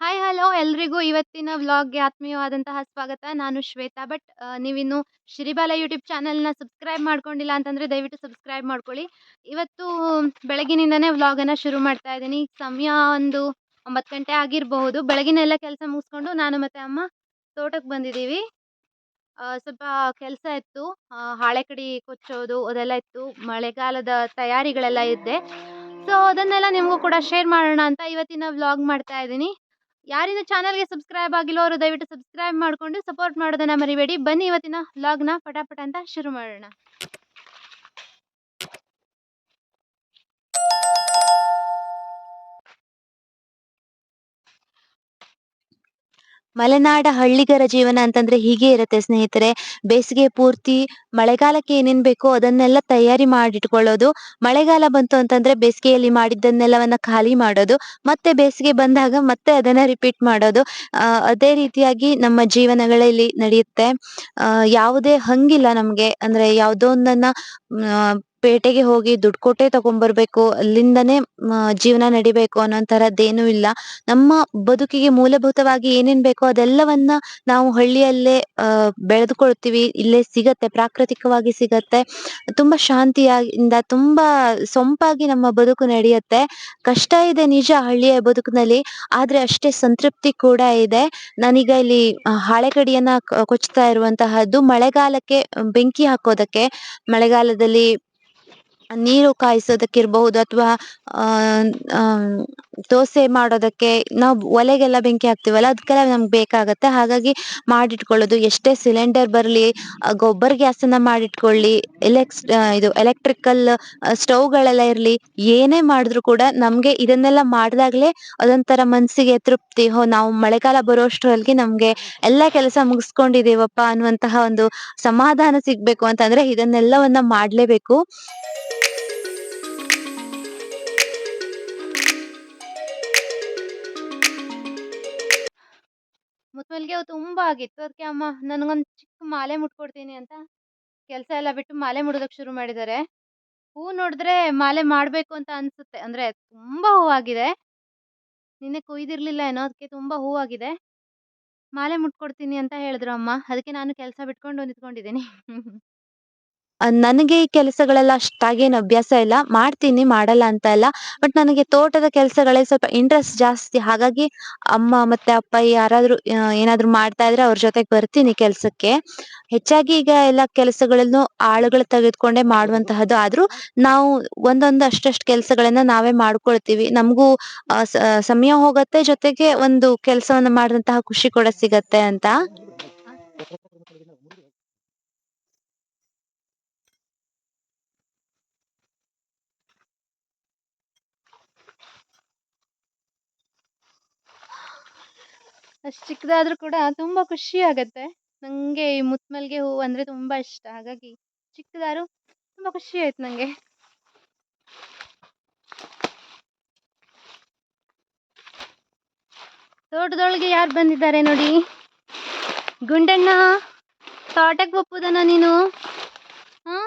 Hi hello ಎಲ್ರಿಗೂ ಇವತ್ತಿನ ವ್ಲಾಗ್ಗೆ ಆತ್ಮೀಯವಾದಂತಹ ಸ್ವಾಗತ. ನಾನು ಶ್ವೇತಾ ಬಟ್ ನೀವಿನ್ನು ಶ್ರೀಬಾಲ ಯೂಟ್ಯೂಬ್ ಚಾನಲ್ನ ಸಬ್ಸ್ಕ್ರೈಬ್ ಮಾಡ್ಕೊಂಡಿಲ್ಲ ಅಂತಂದರೆ ದಯವಿಟ್ಟು ಸಬ್ಸ್ಕ್ರೈಬ್ ಮಾಡ್ಕೊಳ್ಳಿ. ಇವತ್ತು ಬೆಳಗಿನಿಂದನೇ ವ್ಲಾಗನ್ನು ಶುರು ಮಾಡ್ತಾ ಇದ್ದೀನಿ. ಸಮಯ ಒಂದು ಒಂಬತ್ತು ಗಂಟೆ ಆಗಿರಬಹುದು. ಬೆಳಗಿನೆಲ್ಲ ಕೆಲಸ ಮುಗಿಸ್ಕೊಂಡು ನಾನು ಮತ್ತು ಅಮ್ಮ ತೋಟಕ್ಕೆ ಬಂದಿದ್ದೀವಿ. ಸ್ವಲ್ಪ ಕೆಲಸ ಇತ್ತು. ಹಾಳೆ ಕಡಿ ಕೊಚ್ಚೋದು ಅದೆಲ್ಲ ಇತ್ತು. ಮಳೆಗಾಲದ ತಯಾರಿಗಳೆಲ್ಲ ಇದ್ದೆ. ಸೊ ಅದನ್ನೆಲ್ಲ ನಿಮಗೂ ಕೂಡ ಶೇರ್ ಮಾಡೋಣ ಅಂತ ಇವತ್ತಿನ ವ್ಲಾಗ್ ಮಾಡ್ತಾ ಇದ್ದೀನಿ. ಯಾರಿಂದ ಚಾನಲ್ಗೆ ಸಬ್ಸ್ಕ್ರೈಬ್ ಆಗಿಲ್ಲ ಅವರು ದಯವಿಟ್ಟು ಸಬ್ಸ್ಕ್ರೈಬ್ ಮಾಡಿಕೊಂಡು ಸಪೋರ್ಟ್ ಮಾಡೋದನ್ನ ಮರಿಬೇಡಿ. ಬನ್ನಿ ಇವತ್ತಿನ ವ್ಲಾಗ್ನ ಪಟಾಪಟ ಅಂತ ಶುರು ಮಾಡೋಣ. ಮಲೆನಾಡ ಹಳ್ಳಿಗರ ಜೀವನ ಅಂತಂದ್ರೆ ಹೀಗೆ ಇರುತ್ತೆ ಸ್ನೇಹಿತರೆ. ಬೇಸಿಗೆ ಪೂರ್ತಿ ಮಳೆಗಾಲಕ್ಕೆ ಏನೇನ್ ಬೇಕೋ ಅದನ್ನೆಲ್ಲ ತಯಾರಿ ಮಾಡಿಟ್ಕೊಳ್ಳೋದು, ಮಳೆಗಾಲ ಬಂತು ಅಂತಂದ್ರೆ ಬೇಸಿಗೆಯಲ್ಲಿ ಮಾಡಿದ್ದನ್ನೆಲ್ಲವನ್ನ ಖಾಲಿ ಮಾಡೋದು, ಮತ್ತೆ ಬೇಸಿಗೆ ಬಂದಾಗ ಮತ್ತೆ ಅದನ್ನ ರಿಪೀಟ್ ಮಾಡೋದು. ಅದೇ ರೀತಿಯಾಗಿ ನಮ್ಮ ಜೀವನಗಳಲ್ಲಿ ನಡೆಯುತ್ತೆ. ಯಾವುದೇ ಹಂಗಿಲ್ಲ ನಮ್ಗೆ, ಅಂದ್ರೆ ಯಾವುದೋ ಒಂದನ್ನ ಪೇಟೆಗೆ ಹೋಗಿ ದುಡ್ಡು ಕೊಟ್ಟೆ ತಗೊಂಡ್ಬರ್ಬೇಕು ಅಲ್ಲಿಂದನೇ ಜೀವನ ನಡಿಬೇಕು ಅನ್ನೋಂಥರದ್ದೇನೂ ಇಲ್ಲ. ನಮ್ಮ ಬದುಕಿಗೆ ಮೂಲಭೂತವಾಗಿ ಏನೇನ್ ಬೇಕೋ ಅದೆಲ್ಲವನ್ನ ನಾವು ಹಳ್ಳಿಯಲ್ಲೇ ಬೆಳೆದುಕೊಳ್ತೀವಿ. ಇಲ್ಲೇ ಸಿಗತ್ತೆ ಪ್ರಾಕೃತಿಕವಾಗಿ ಸಿಗತ್ತೆ. ತುಂಬಾ ಶಾಂತಿಯಿಂದ ತುಂಬಾ ಸೊಂಪಾಗಿ ನಮ್ಮ ಬದುಕು ನಡೆಯುತ್ತೆ. ಕಷ್ಟ ಇದೆ ನಿಜ ಹಳ್ಳಿಯ ಬದುಕಿನಲ್ಲಿ ಆದ್ರೆ ಅಷ್ಟೇ ಸಂತೃಪ್ತಿ ಕೂಡ ಇದೆ. ನಾನೀಗ ಇಲ್ಲಿ ಆ, ಹಾಳೆ ಕಡಿಯನ್ನ ಕೊಚ್ತಾ ಇರುವಂತಹದ್ದು ಮಳೆಗಾಲಕ್ಕೆ ಬೆಂಕಿ ಹಾಕೋದಕ್ಕೆ. ಮಳೆಗಾಲದಲ್ಲಿ ನೀರು ಕಾಯಿಸೋದಕ್ಕಿರ್ಬಹುದು ಅಥವಾ ದೋಸೆ ಮಾಡೋದಕ್ಕೆ ನಾವು ಒಲೆಗೆಲ್ಲ ಬೆಂಕಿ ಹಾಕ್ತೀವಲ್ಲ ಅದಕ್ಕೆಲ್ಲ ನಮ್ಗೆ ಬೇಕಾಗತ್ತೆ. ಹಾಗಾಗಿ ಮಾಡಿಟ್ಕೊಳ್ಳೋದು. ಎಷ್ಟೇ ಸಿಲಿಂಡರ್ ಬರಲಿ ಗೊಬ್ಬರ ಗ್ಯಾಸನ್ನ ಮಾಡಿಟ್ಕೊಳ್ಳಿ, ಎಲೆಕ್ಸ್ ಇದು ಎಲೆಕ್ಟ್ರಿಕಲ್ ಸ್ಟವ್ಗಳೆಲ್ಲ ಇರಲಿ, ಏನೇ ಮಾಡಿದ್ರು ಕೂಡ ನಮ್ಗೆ ಇದನ್ನೆಲ್ಲ ಮಾಡಿದಾಗ್ಲೇ ಅದೊಂಥರ ಮನ್ಸಿಗೆ ತೃಪ್ತಿ. ಹೋ, ನಾವು ಮಳೆಗಾಲ ಬರೋಷ್ಟರಲ್ಲಿ ನಮ್ಗೆ ಎಲ್ಲ ಕೆಲಸ ಮುಗಿಸ್ಕೊಂಡಿದೀವಪ್ಪ ಅನ್ನುವಂತಹ ಒಂದು ಸಮಾಧಾನ ಸಿಗ್ಬೇಕು ಅಂತಂದ್ರೆ ಇದನ್ನೆಲ್ಲವನ್ನ ಮಾಡ್ಲೇಬೇಕು. ಮುತ್ಮಲ್ಗೆ ತುಂಬಾ ಆಗಿತ್ತು. ಅದಕ್ಕೆ ಅಮ್ಮ ನನಗೊಂದು ಚಿಕ್ಕ ಮಾಲೆ ಮುಟ್ಕೊಡ್ತೀನಿ ಅಂತ ಕೆಲಸ ಎಲ್ಲ ಬಿಟ್ಟು ಮಾಲೆ ಮುಡೋದಕ್ಕೆ ಶುರು ಮಾಡಿದ್ದಾರೆ. ಹೂ ನೋಡಿದ್ರೆ ಮಾಲೆ ಮಾಡಬೇಕು ಅಂತ ಅನ್ಸುತ್ತೆ. ಅಂದ್ರೆ ತುಂಬಾ ಹೂವಾಗಿದೆ. ನಿನ್ನೆ ಕೊಯ್ದಿರ್ಲಿಲ್ಲ ಏನೋ, ಅದಕ್ಕೆ ತುಂಬಾ ಹೂವಾಗಿದೆ. ಮಾಲೆ ಮುಟ್ಕೊಡ್ತೀನಿ ಅಂತ ಹೇಳಿದ್ರು ಅಮ್ಮ. ಅದಕ್ಕೆ ನಾನು ಕೆಲಸ ಬಿಟ್ಕೊಂಡು ನಿಂತ್ಕೊಂಡಿದ್ದೀನಿ. ನನಗೆ ಈ ಕೆಲಸಗಳೆಲ್ಲ ಅಷ್ಟಾಗೇನು ಅಭ್ಯಾಸ ಇಲ್ಲ. ಮಾಡ್ತೀನಿ, ಮಾಡಲ್ಲ ಅಂತ ಇಲ್ಲ. ಬಟ್ ನನಗೆ ತೋಟದ ಕೆಲಸಗಳೇ ಸ್ವಲ್ಪ ಇಂಟ್ರೆಸ್ಟ್ ಜಾಸ್ತಿ. ಹಾಗಾಗಿ ಅಮ್ಮ ಮತ್ತೆ ಅಪ್ಪ ಯಾರಾದ್ರೂ ಏನಾದ್ರು ಮಾಡ್ತಾ ಇದ್ರೆ ಅವ್ರ ಜೊತೆಗೆ ಬರ್ತೀನಿ ಕೆಲ್ಸಕ್ಕೆ. ಹೆಚ್ಚಾಗಿ ಈಗ ಎಲ್ಲ ಕೆಲಸಗಳನ್ನು ಆಳುಗಳು ತೆಗೆದುಕೊಂಡೇ ಮಾಡುವಂತಹದ್ದು. ಆದ್ರೂ ನಾವು ಒಂದೊಂದು ಅಷ್ಟಷ್ಟು ಕೆಲಸಗಳನ್ನ ನಾವೇ ಮಾಡ್ಕೊಳ್ತೀವಿ. ನಮಗೂ ಸಮಯ ಹೋಗತ್ತೆ. ಜೊತೆಗೆ ಒಂದು ಕೆಲಸವನ್ನ ಮಾಡಿದಂತಹ ಖುಷಿ ಕೂಡ ಸಿಗತ್ತೆ ಅಂತ. ಅಷ್ಟು ಚಿಕ್ಕದಾದ್ರೂ ಕೂಡ ತುಂಬಾ ಖುಷಿ ಆಗುತ್ತೆ. ನನಗೆ ಈ ಮುತ್ಮಲ್ಲಿಗೆ ಹೂವು ಅಂದರೆ ತುಂಬಾ ಇಷ್ಟ. ಹಾಗಾಗಿ ಚಿಕ್ಕದಾದ್ರು ತುಂಬಾ ಖುಷಿ ಆಯ್ತು ನನಗೆ ತೋಟದೊಳಗೆ ಯಾರು ಬಂದಿದ್ದಾರೆ ನೋಡಿ? ಗುಂಡಣ್ಣ ತೋಟಕ್ಕೆ ಒಪ್ಪುದನ ನೀನು? ಹಾ?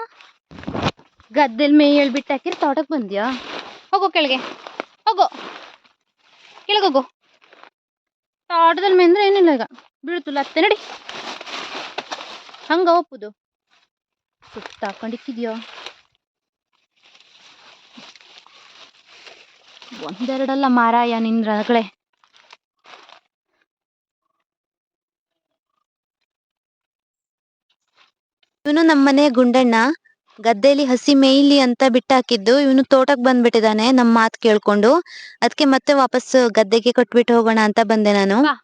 ಗದ್ದೆಲ್ ಮೇ ಹೇಳ್ಬಿಟ್ಟು ಹಾಕಿರ್ ತೋಟಕ್ಕೆ ಬಂದ್ಯಾ? ಹೋಗೋ ಕೆಳಗೆ. ಹೋಗೋ. ಕೆಳಗೆ ಹೋಗು ತೋಟದಲ್ಲಿ ಮೇಂದ್ರೆ ಏನಿಲ್ಲ ಈಗ. ಬೀಳ್ತು ಲತ್ತೆ ನಡಿ. ಹಂಗ ಒಪ್ಪುದು. ಸುತ್ತ ಹಾಕೊಂಡಿಕ್ಕಿದ್ಯೋ? ಒಂದೆರಡಲ್ಲ ಮಾರಾಯ ನಿಂದ್ರಗಳೇ ಇವನು ನಮ್ಮನೆ ಗುಂಡಣ್ಣ. ಗದ್ದೆಲಿ ಹಸಿ ಮೇಯ್ಲಿ ಅಂತ ಬಿಟ್ಟಾಕಿದ್ದು ಇವನು ತೋಟಕ್ ಬಂದ್ಬಿಟ್ಟಿದಾನೆ ನಮ್ ಮಾತ್ ಕೇಳ್ಕೊಂಡು. ಅದಕ್ಕೆ ಮತ್ತೆ ವಾಪಸ್ ಗದ್ದೆಗೆ ಕೊಟ್ಬಿಟ್ಟು ಹೋಗೋಣ ಅಂತ ಬಂದೆ ನಾನು. ಬಾ.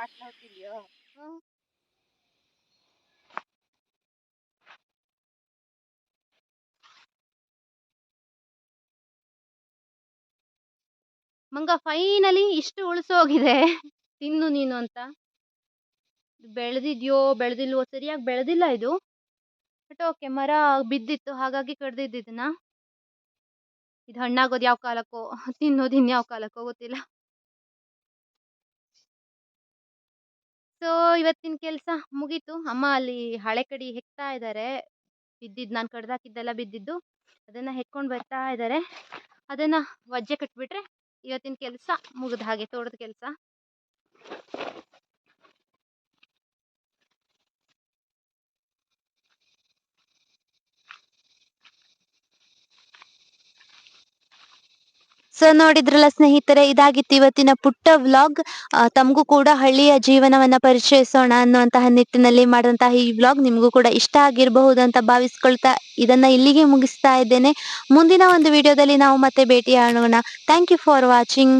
ಆಡ್ತಿದ್ಯೋ ಮಂಗ ಫೈನಲಿ ಇಷ್ಟು ಉಳಿಸೋಗಿದೆ ತಿನ್ನು ನೀನು ಅಂತ. ಬೆಳೆದಿದ್ಯೋ, ಬೆಳೆದಿಲ್ವೋ, ಸರಿಯಾಗಿ ಬೆಳೆದಿಲ್ಲ ಇದು. ಬಟ್ ಓಕೆ ಮರ ಬಿದ್ದಿತ್ತು, ಹಾಗಾಗಿ ಕಡ್ದಿದ್ದು ಇದನ್ನ. ಇದು ಹಣ್ಣಾಗೋದು ಯಾವ ಕಾಲಕ್ಕೋ, ತಿನ್ನೋದು ಇನ್ಯಾವ ಕಾಲಕ್ಕೋ ಗೊತ್ತಿಲ್ಲ. ಸೊ, ಇವತ್ತಿನ ಕೆಲಸ ಮುಗೀತು. ಅಮ್ಮ ಅಲ್ಲಿ ಹಳೆ ಕಡಿ ಹೆಕ್ತಾ ಇದ್ದಾರೆ ಬಿದ್ದಿದ್ದು ನಾನು ಕಡ್ದಾಕಿದ್ದೆಲ್ಲ ಬಿದ್ದಿದ್ದು. ಅದನ್ನ ಹೆಕ್ಕೊಂಡು ಬರ್ತಾ ಇದ್ದಾರೆ ಅದನ್ನ ವಜ್ಜೆ ಕಟ್ಬಿಟ್ರೆ ಇವತ್ತಿನ ಕೆಲಸ ಮುಗಿದ ಹಾಗೆ, ತೋಟದ ಕೆಲಸ. ಸೊ ನೋಡಿದ್ರಲ್ಲ ಸ್ನೇಹಿತರೆ, ಇದಾಗಿತ್ತು ಇವತ್ತಿನ ಪುಟ್ಟ ವ್ಲಾಗ್. ತಮಗೂ ಕೂಡ ಹಳ್ಳಿಯ ಜೀವನವನ್ನ ಪರಿಚಯಿಸೋಣ ಅನ್ನುವಂತಹ ನಿಟ್ಟಿನಲ್ಲಿ ಮಾಡಿದಂತಹ ಈ ವ್ಲಾಗ್ ನಿಮಗೂ ಕೂಡ ಇಷ್ಟ ಆಗಿರಬಹುದು ಅಂತ ಭಾವಿಸ್ಕೊಳ್ತಾ ಇದನ್ನ ಇಲ್ಲಿಗೆ ಮುಗಿಸ್ತಾ ಇದ್ದೇನೆ. ಮುಂದಿನ ಒಂದು ವಿಡಿಯೋದಲ್ಲಿ ನಾವು ಮತ್ತೆ ಭೇಟಿ ಆಗೋಣ ಥ್ಯಾಂಕ್ ಯು ಫಾರ್ ವಾಚಿಂಗ್